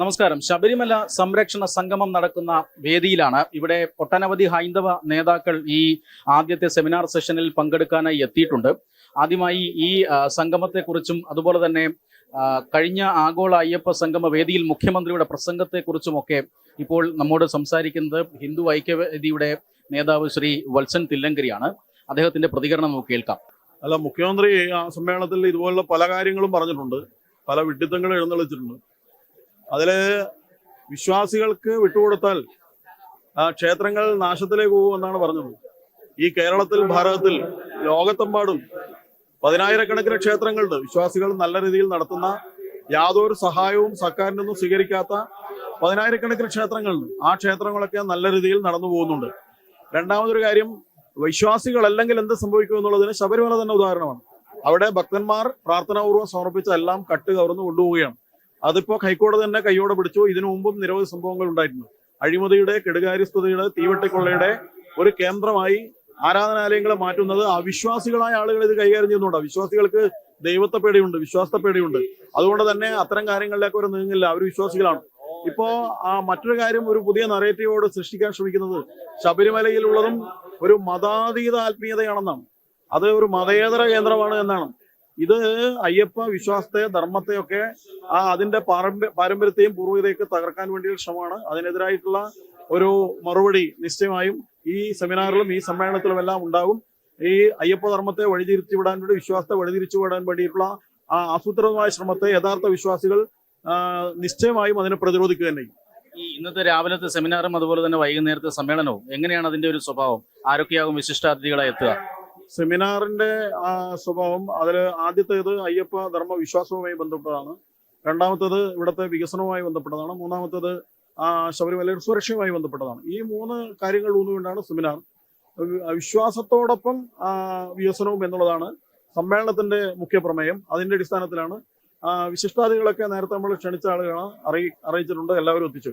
നമസ്കാരം. ശബരിമല സംരക്ഷണ സംഗമം നടക്കുന്ന വേദിയിലാണ്. ഇവിടെ ഒട്ടനവധി ഹൈന്ദവ നേതാക്കൾ ഈ ആദ്യത്തെ സെമിനാർ സെഷനിൽ പങ്കെടുക്കാനായി എത്തിയിട്ടുണ്ട്. ആദ്യമായി ഈ സംഗമത്തെക്കുറിച്ചും അതുപോലെ തന്നെ കഴിഞ്ഞ ആഗോള അയ്യപ്പ സംഗമ വേദിയിൽ മുഖ്യമന്ത്രിയുടെ പ്രസംഗത്തെക്കുറിച്ചുമൊക്കെ ഇപ്പോൾ നമ്മോട് സംസാരിക്കുന്നത് ഹിന്ദു ഐക്യവേദിയുടെ നേതാവ് ശ്രീ വത്സൻ തില്ലങ്കരിയാണ്. അദ്ദേഹത്തിന്റെ പ്രതികരണം നമുക്ക് കേൾക്കാം. അല്ല മുഖ്യമന്ത്രി സമ്മേളനത്തിൽ ഇതുപോലുള്ള പല കാര്യങ്ങളും പറഞ്ഞിട്ടുണ്ട്. പല വിഡിത്തങ്ങളും എഴുന്നള്ളിച്ചിട്ടുണ്ട്. അതിൽ വിശ്വാസികൾക്ക് വിട്ടുകൊടുത്താൽ ക്ഷേത്രങ്ങൾ നാശത്തിലേക്ക് പോകുമെന്നാണ് പറഞ്ഞത്. ഈ കേരളത്തിൽ ഭാരതത്തിൽ ലോകത്തെമ്പാടും പതിനായിരക്കണക്കിന് ക്ഷേത്രങ്ങളുണ്ട്. വിശ്വാസികൾ നല്ല രീതിയിൽ നടത്തുന്ന യാതൊരു സഹായവും സർക്കാരിനൊന്നും സ്വീകരിക്കാത്ത പതിനായിരക്കണക്കിന് ക്ഷേത്രങ്ങളുണ്ട്. ആ ക്ഷേത്രങ്ങളൊക്കെ നല്ല രീതിയിൽ നടന്നു പോകുന്നുണ്ട്. രണ്ടാമതൊരു കാര്യം വിശ്വാസികൾ വിശ്വാസികളല്ലെങ്കിൽ എന്ത് സംഭവിക്കും എന്നുള്ളതിന് ശബരിമല തന്നെ ഉദാഹരണമാണ്. അവിടെ ഭക്തന്മാർ പ്രാർത്ഥനാപൂർവം സമർപ്പിച്ച എല്ലാം കട്ട് കവർന്ന് കൊണ്ടുപോവുകയാണ്. അതിപ്പോ ഹൈക്കോടതി തന്നെ കൈയോടെ പിടിച്ചു. ഇതിനു മുമ്പും നിരവധി സംഭവങ്ങൾ ഉണ്ടായിട്ടുണ്ട്. അഴിമതിയുടെ കെടുകാര്യസ്ഥതയുടെ തീവെട്ടിക്കൊള്ളയുടെ ഒരു കേന്ദ്രമായി ആരാധനാലയങ്ങളെ മാറ്റുന്നത് അവിശ്വാസികളായ ആളുകൾ ഇത് കൈകാര്യം ചെയ്യുന്നുണ്ട്. അവിശ്വാസികൾക്ക് ദൈവത്തെ പേടിയുണ്ട് വിശ്വാസത്തെ പേടിയുണ്ട്. അതുകൊണ്ട് തന്നെ അത്തരം കാര്യങ്ങളിലേക്ക് അവർ നീങ്ങില്ല അവർ വിശ്വാസികളാണ്. ഇപ്പോ ആ മറ്റൊരു കാര്യം ഒരു പുതിയ നറേറ്റീവോട് സൃഷ്ടിക്കാൻ ശ്രമിക്കുന്നത് ശബരിമലയിലുള്ളതും ഒരു മതാതീത ആത്മീയതയാണെന്നാണ്. അത് ഒരു മതേതര കേന്ദ്രമാണ് എന്നാണ്. ഇത് അയ്യപ്പ വിശ്വാസത്തെ ധർമ്മത്തെയൊക്കെ ആ അതിന്റെ പാരമ്പര്യ പാരമ്പര്യത്തെയും പൂർവികതയൊക്കെ തകർക്കാൻ വേണ്ടിയുള്ള ശ്രമമാണ്. അതിനെതിരായിട്ടുള്ള ഒരു മറുപടി നിശ്ചയമായും ഈ സെമിനാറിലും ഈ സമ്മേളനത്തിലും എല്ലാം ഉണ്ടാകും. ഈ അയ്യപ്പ ധർമ്മത്തെ വഴിതിരിച്ചു വിടാൻ വേണ്ടി വിശ്വാസത്തെ വഴിതിരിച്ചു വിടാൻ വേണ്ടിയിട്ടുള്ള ആ ആസൂത്രിതമായ ശ്രമത്തെ യഥാർത്ഥ വിശ്വാസികൾ നിശ്ചയമായും അതിനെ പ്രതിരോധിക്കുക തന്നെ ഈ ഇന്നത്തെ രാവിലത്തെ സെമിനാറും അതുപോലെ തന്നെ വൈകുന്നേരത്തെ സമ്മേളനവും എങ്ങനെയാണ് അതിന്റെ ഒരു സ്വഭാവം? ആരൊക്കെയാകും വിശിഷ്ടാതിഥികളായി എത്തുക? സെമിനാറിന്റെ സ്വഭാവം അതിൽ ആദ്യത്തേത് അയ്യപ്പ ധർമ്മ വിശ്വാസവുമായി ബന്ധപ്പെട്ടതാണ്. രണ്ടാമത്തേത് ഇവിടുത്തെ വികസനവുമായി ബന്ധപ്പെട്ടതാണ്. മൂന്നാമത്തേത് ആ ശബരിമലയുടെ സുരക്ഷയുമായി ബന്ധപ്പെട്ടതാണ്. ഈ മൂന്ന് കാര്യങ്ങൾ ഊന്നുകൊണ്ടാണ് സെമിനാർ. വിശ്വാസത്തോടൊപ്പം വികസനവും എന്നുള്ളതാണ് സമ്മേളനത്തിന്റെ മുഖ്യ പ്രമേയം. അതിന്റെ അടിസ്ഥാനത്തിലാണ് വിശിഷ്ടാദികളൊക്കെ നേരത്തെ നമ്മൾ ക്ഷണിച്ച ആളുകളാണ് അറിയി അറിയിച്ചിട്ടുണ്ട് എല്ലാവരും എത്തിച്ചു